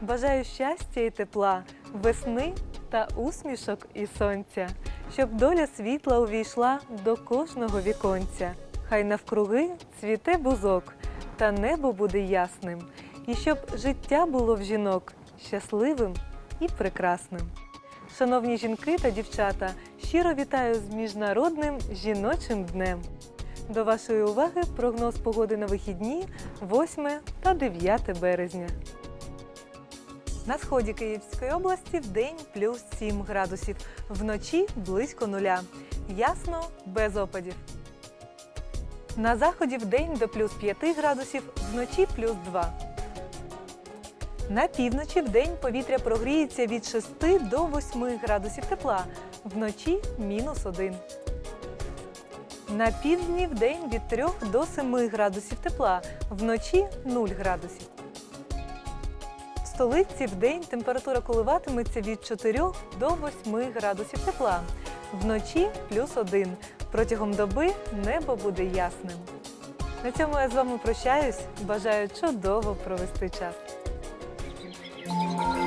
Бажаю щастя і тепла, весни та усмішок і сонця, щоб доля світла увійшла до кожного віконця. Хай навкруги цвіте бузок, та небо буде ясним, і щоб життя було в жінок щасливим і прекрасним. Шановні жінки та дівчата, щиро вітаю з Міжнародним жіночим днем. До вашої уваги прогноз погоди на вихідні 8 та 9 березня. На сході Київської області в день плюс 7 градусів, вночі близько нуля. Ясно, без опадів. На заході в день до плюс 5 градусів, вночі плюс 2. На півночі в день повітря прогріється від 6 до 8 градусів тепла, вночі мінус 1. На півдні в день від 3 до 7 градусів тепла, вночі 0 градусів. В столиці в день температура коливатиметься від 4 до 8 градусів тепла, вночі плюс 1. Протягом доби небо буде ясним. На цьому я з вами прощаюсь. Бажаю чудово провести час. Música